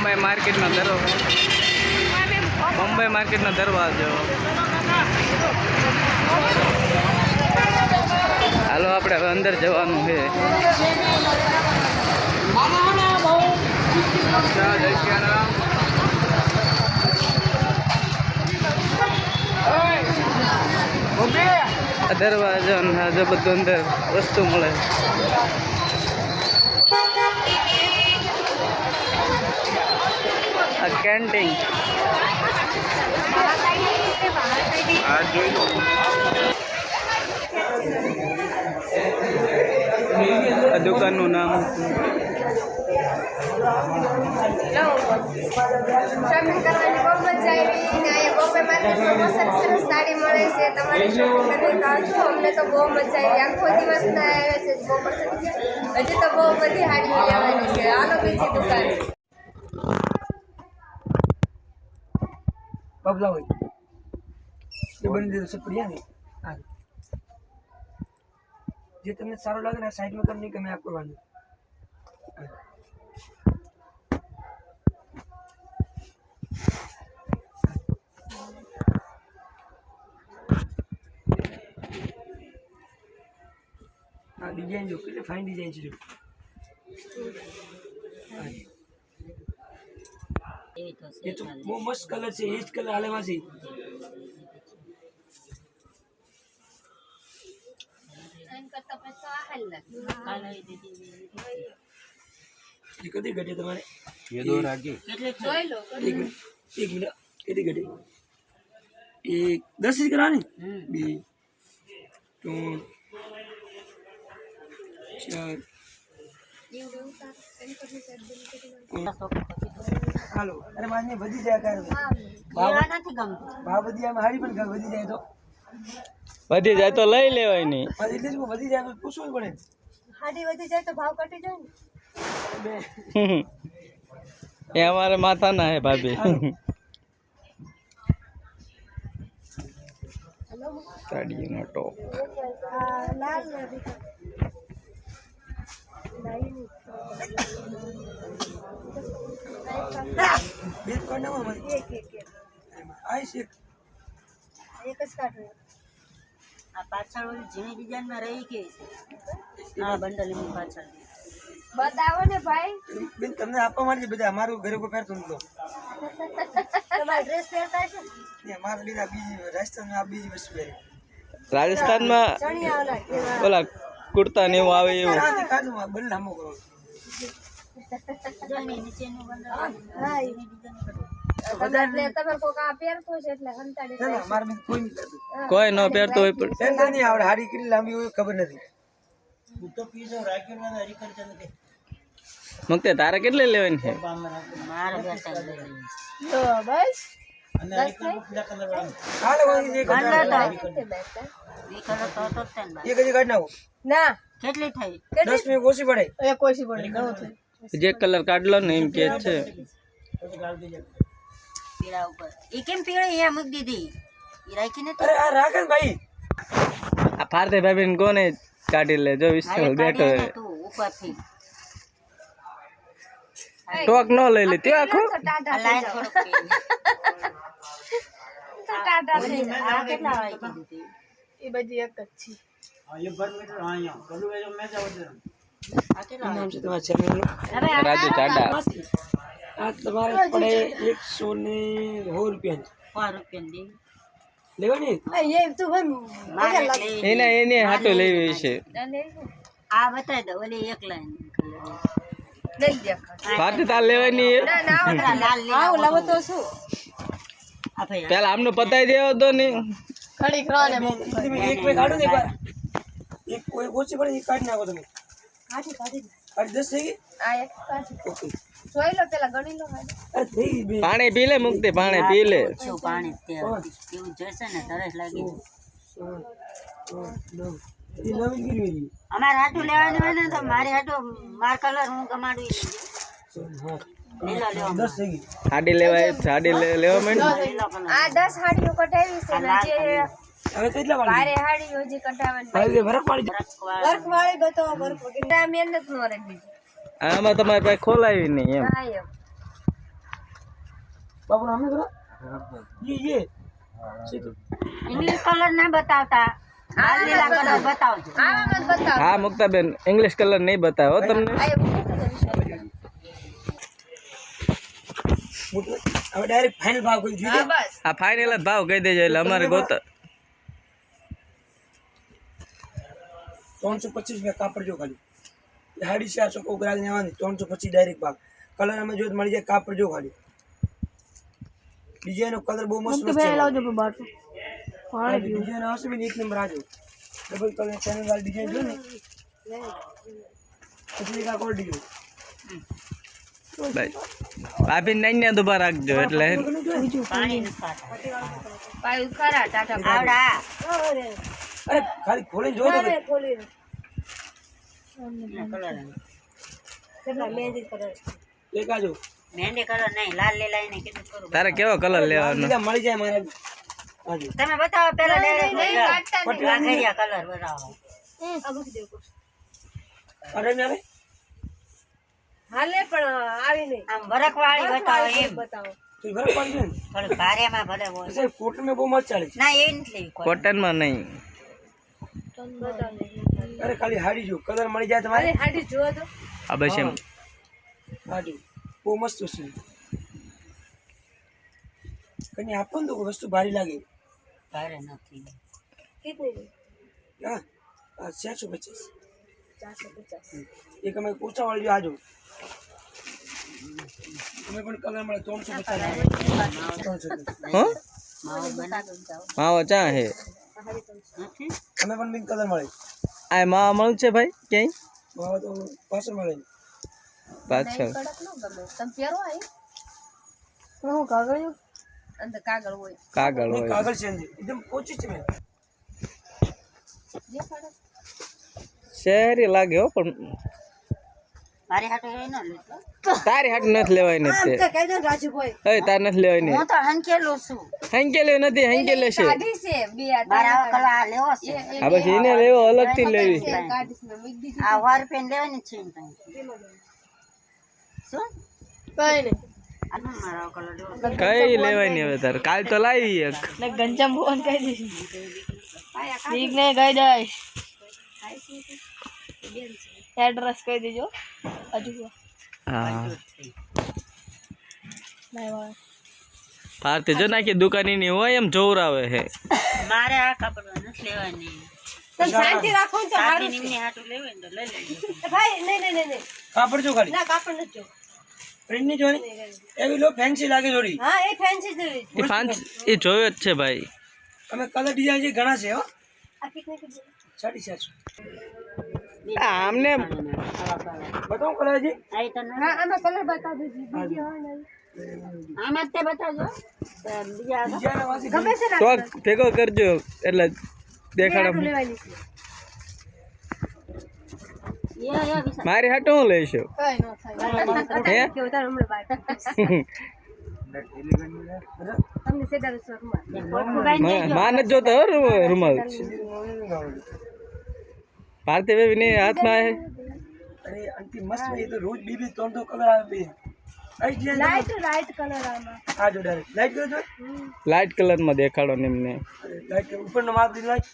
બોમ્બે માર્કેટનો દરવાજો. મુંબઈ માર્કેટનો દરવાજો. હાલો, આપણે હવે અંદર જવાનું છે. દરવાજો બધું અંદર વસ્તુ મળે. આ કેન્ટીન આ જોઈ લો આ દુકાનનું નામ શોપિંગ કરવાની બહુ મજા આવી ને અહીંયા બોમ્બે માર્કેટમાં બહુ સરસ સરસ સાડી મળે છે તમારે શોપિંગ કરવી તો આવજો અમને તો બહુ મજા આવી આખો દિવસ ના આવે છે બહુ પસંદ છે હજી તો બહુ બધી સાડીઓ લેવાની છે હાલો બીજી દુકાને બબલા હોય એ બની દીધું છે પ્રિયા ને હા જે તમને સારું લાગે ને આ સાઈડમાં તમને નહીં ગમે આ કરવાનું આ ડિઝાઇન જો કેટલી ફાઇન ડિઝાઇન છે જો હા. એ તો બહુ મસ્ત કલર છે એ જ કલર હાલેમાં છે એ કદી ઘટે તમારે જોઈ લો એક મિનિટ એક મિનિટ કેટલી ઘટે એક દસ જ કરવાની બે ત્રણ ચાર હાલો. અરે માન્ય વધી જાય કારણ ભાવ ભાવ વધી જાય હારી પણ વધી જાય તો. વધી જાય તો લઈ લેવાય નહીં. એટલે જ વધી જાય તો પૂછવું જ પડે. હાડી વધી જાય તો ભાવ ઘટી જાય ને. એ અમારે માથાના હે ભાભી. સાડીનો ટોપ. આ લાલ નથી બે કોણ એક એક એક આઈશ એક એક જ કાઢવું આ પાછળ ઓલી ઝીણી ડિઝાઇનમાં રહી ગઈ આ બંડલ એની પાછળ બતાવો ને ભાઈ બેન તમને આપવા માટે બધા અમારું ઘરે કોઈ પહેરતું નથી તમારા ડ્રેસ પહેરતા છે ને અમારા લીધા બીજી રાજસ્થાનમાં આ બીજી વસ્તુ પહેરી રાજસ્થાનમાં ઓલા કુર્તા ને એવું આવે એવું ક્યાંથી કાઢું આ બંને લાંબો કરો જો એની નીચેનું બંડલ હા એ તમે એટલે તમે કોક આ પહેરતું છે એટલે હંતાડી ના ના મારે બીજું કોઈ નહીં કરતું કોઈ ન પહેરતો હોય પણ પહેરતા નહીં આવડે હાડી કેટલી લાંબી હોય ખબર નથી મુક્તે તારે કેટલી લેવાની છે મારે બે ત્રણ લઈ લઈશ તો બસ હાલે કોઈ એક કેટલી બેસતા? ઈ કલર તો હતો જ તે ને એક હજી કાઢી નાખો ના કેટલી થઈ દસ મિનિટ ઓછી પડે એ કોઈ પડી નવું થયું જે કલર કાઢલો ને એમ કે છે પીળા ઉપર ઈ કેમ પીળી અહીંયા મૂકી દીધી ઈ રાખી નથી અરે આ રાખે ને ભાઈ આ ફારતે ભાભીને કોને કાઢી લે જો વિશાલ બેઠો કાઢી હે ને તું ઉપરથી ટોક ન લઈ લે તે આખો ટાટા આ લાઈન થોડુંક પીળી. ટાટા થઈ જાય. આ કેટલા વાળી કીધી હતી એ બધી એક જ છે આ કેટલા નામ છે તમારા ચેનલનું હવે આ રાજુ ચાડા આ તમારે પડે એકસો ને સો રૂપિયા લેવાની? ભાઈ એને એને હાટો લેવી છે. આ બતાવી દો ઓલી એક લાઈન નહીં તાર લેવાની હે ના ના આવું લાલ લીલા આવું લાવો તો શું? આ ભાઈ પેલા આમનું પતાઈ દેવો તો નહીં. ખડી ખરાને એક બે કાઢું ને એક વાર એક કોઈ ઓછી પડે એ કાઢી નાખો તમે કાઢી કાઢી કાઢી દસ થઈ ગઈ આ એક કાઢી ઓકે જોઈ લો પેલા ગણી લો હાડી. અરે થઈ ગઈ બે પાણી પી લે મુક્તિ પાણી પી લે શું પાણી તે એવું જશે ને તરસ લાગી સાત, આઠ, નવ. એ નવી ગીરી હોય છે. અમારે હાટું લેવાનું હોય ને તો મારી હાટું માર કલર હું કમાડું ઈ હા. લીલો લેવા દસ થઈ ગઈ સાડી લેવાય સાડી લે- લેવા માંડ લીલો કલર આ દસ હાડીઓ કટાવી છે ને જે હવે કેટલા વાળી ભારે હાડીઓ જે કટાવવાની ભાઈ વાળી વર્ક વાળી ગતો વર્ક વગેરે. મહેનત નો રહે આમાં તમારે પાસે ખોલાવી નહીં એમ. બાપુ નામ ઇંગ્લિશ કલર ના બતાવતા. લાલ લીલા કલર બતાવજો. આવામાં જ બતાવો હા મુક્તાબેન ઇંગ્લિશ કલર નહીં બતાવો તમને. હવે ડાયરેક્ટ ફાઇનલ ભાવ કરી દીધો હા ફાઇનલ જ ભાવ કહી દેજો એટલે અમારે ગોત ત્રણસો પચીસ રૂપિયા કાપડ જો ખાલી સાડી ચારસો કોઈ ગ્રાહક લેવાની ત્રણસો પચીસ ડાયરેક્ટ ભાવ કલર અમે જો મળી જાય કાપડ જો ખાલી ડિઝાઇન કલર બહુ મસ્ત મસ્ત છે ડિઝાઇન આવશે બી એક નંબર આજો ડબલ કલર ચેનલ વાળી ડિઝાઇન જો ને પછી એક આ ક્વોલિટી જો ભાઈ આપી નાન્યા દુબા રાખજો એટલે પાણી નથી ખાતા પાયું ખરા ટાટા આવડા અરે ખાલી ખોલીને જો તો કલર એક આજો મહેંદી કલર નહીં લાલ લીલા એને કીધું કરું તારે કેવો કલર લેવાનો? મળી જાય મારે. આજો તમે બતાવો પેલા. વાઘરિયા કલર બતાવો. અરે ને હાલે પણ આવી નહીં. આમ વરખ વાળી બતાવો એમ. બતાવો. ભલે કોટન મેં બહુ ચાલે ના એ નથી લેવી કોઈ. નહીં. અરે ખાલી હાડી જો કલર મળી જાય તમારે હાડી જુઓ તો આ બસ એમ હાડી બહુ મસ્ત વસ્તુ છે કઈ આપો ને તો વસ્તુ ભારી લાગે ભારે નથી કેટલી હા આ ચારસો પચાસ ચારસો પચાસ એક અમે ઓછા વાળી જો આજો અમે પણ કલર મળે ત્રણસો પચાસ ત્રણસો હો માવો બના માવો ચા હે નથી અમે પણ બિન કલર મળે આ મળ્યું છે ભાઈ ક્યાંય? માવા તો પાછળ મળે પાછળ. કડક ન ગમે. તમે પહેરો આઈ હું કાગળ અંદર કાગળ હોય. કાગળ હોય. કાગળ છે એકદમ ઓછી છે મેં. જે કડક શહેરી લાગે હો પણ મારી હાટે એ ન લેતો તારી હાટ નથી લેવાય ને તે. દો રાજુભાઈ એ તાર નથી લેવાય ને. હું તો હંકેલું છું. હંકેલે નથી હંકેલે છે. કાઢી છે બે મારા આ લેવો છે. આ બસ એને લેવો લેવી. મેં મૂકી દીધી. આ વાર પેન લેવાની છે શું? કઈ નહીં લેવો. કઈ લેવાય નહીં હવે તાર? કાલ તો લાવી એક. ગંજામ ફોન કહી દઈશ? ઠીક નહીં કહી દઈશ? એડ્રેસ કહી દેજો? ભારતી જો નાખી દુકાનની હોય એમ જોવરાવે હે. મારે આ કપડો નથી લેવાની. શાંતિ રાખો તો સાદી નીમની હાટું લેવી તો લઈ લેજો. ભાઈ નહીં નહીં નહીં નહીં. કાપડ જો ખાલી? ના કાપડ નથી જો પ્રિન્ટની એવી લો ફેન્સી લાગે જોડી. હા એ ફેન્સી એ એ જોયો જ છે ભાઈ. અમે કલર ડિઝાઇન છે ઘણા છે હો. આ કેટલી આમને બતાવું કલર જી હા આમાં કલર બતાવ દેજો બીજી હોય નહીં આમાં તે બતાવજો. બીજા આગળ. ડિઝાઇન વાંચી ગમે છે તો ભેગો કરજો એટલે દેખાડો. મારી હાટો હું લઈશું? માન જ જોતો રૂમાલ. ભારતી બેબી ને હાથમાં હે અરે આંટી મસ્ત એ તો રોજ બી બી ત્રણ ત્રણ કલર આવે બે. લાઈટ લાઈટ કલર આમાં. આ જો લાઈટ કરો તો લાઇટ કલરમાં દેખાડો ને એમને. લાઈટ ઉપરનો માપ દીધો લાઈટ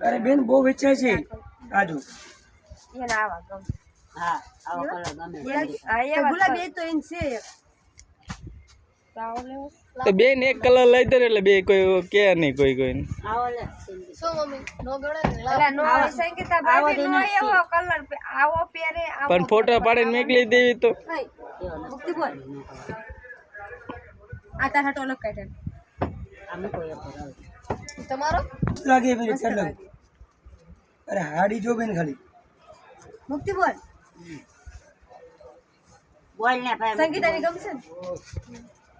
અરે બેન બહુ વેચાય છે. આ જો. એને આવા ગમ. હા આવો ગુલાબી તો એમ છે તો બેન એક કલર લઈ દે ને એટલે બે કોઈ કે નહીં કોઈ કોઈ આવો લે સંગીતા. શું મમ્મી નો ગળે અલા નો સંગીતા ભાભી નો એવો કલર આવો પહેરે આવો પણ ફોટા પાડીને મોકલી દેવી તો મુક્તિ બોલ આ તાર હટો અલગ કાઢે આ મૂકો એક પર હાલ. તમારો લાગે બેન ચાલ લાગે અરે હાડી જો બેન ખાલી મુક્તિ બોલ બોલ ને ભાઈ સંગીતાની ગમશે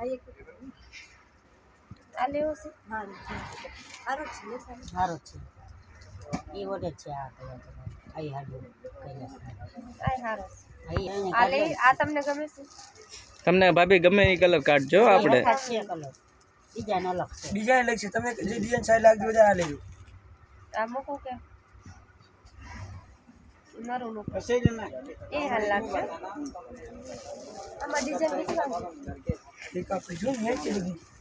બસ આ એક આ લેવો છે સારું છે હારો છે લે સારું. સારું છે એ ઓડે છે આ કલર આઈ હાડું કૈલાસ આ હારો છે આઈ આ લે આ તમને ગમે છે તમને ભાભી ગમે એ કલર કાઢજો આપણે છે કલર બીજાને અલગ છે ડિઝાઇન લખશે તમને જે ડિઝાઇન સારી લાગતી હોય આ લેજો આ મૂકું કે મારું મૂકું એ હાલ લાગશે આમાં ડિઝાઇન બીજી લાગશે ને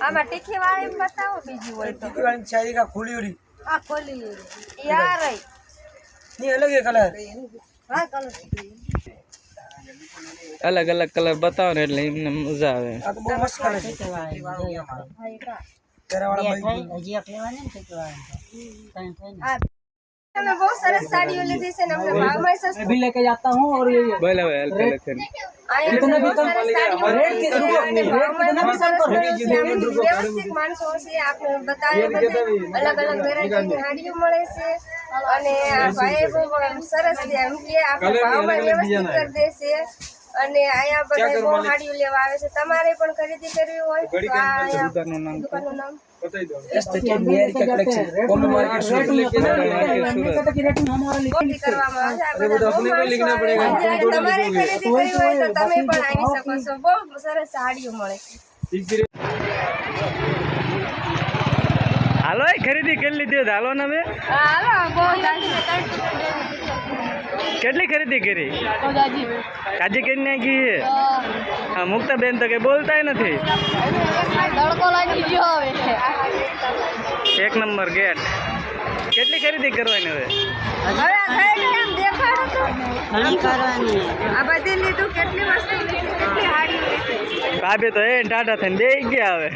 આમાં ટીકી વાળી બતાવો બીજી હોય તો. ટીકી વાળી છે એક આ ખુલી આ ખોલી યારની અલગ કલર હા કલર અલગ અલગ કલર બતાવો ને એટલે એમને મજા આવે. આ તો બહુ મસ્ત કલર છે. કેવાય હા એ કા. પહેરાવાળા બે ભાઈ હજી એક લેવાની ને તો. કેવાય ત્રણ થઈ ને આ તમે બહુ સરસ સાડીઓ લીધી છે ને અમને ભાવમાં સસ્તું भी लेके जाता हूँ और ये બોલે હવે હલકા લખન અહીંયા બહુ સરસ સાડીઓ લીધી છે અને ભાવમાં પણ સરસ કર્યું છે. અમે વ્યવસ્થિત માણસો છે આપણે બતાવે બધે અલગ અલગ વેરાયટીની સાડીઓ મળે છે અને આ ભાઈ બહુ આમ સરસ છે એમ કે આપણે ભાવમાં વ્યવસ્થિત કરી દે છે અને અહીંયા બધા બહુ હાડીઓ લેવા આવે છે. તમારે પણ ખરીદી કરવી હોય તો આ દુકાનનું નામ તમારે તમે પણ આવી શકો સાડીઓ મળે. હાલો ખરીદી કરી લીધી હાલો ને હાલો કેટલી ખરીદી કરી? કાજી કરી નાખી છે? હા. મુક્તાબેન તો કઈ બોલતાય નથી. તડકો લાગી ગયો હવે એક નંબર ગેટ. કેટલી ખરીદી કરવાની હવે? હવે આ થઈ ગઈ આમ દેખાડો તો. ઘણી કરવાની. આ બધી લીધું કેટલી વસ્તુ લીધી કેટલી હાડી લીધી. ભાભી તો એ ટાટા થઈને બે ગયા હવે.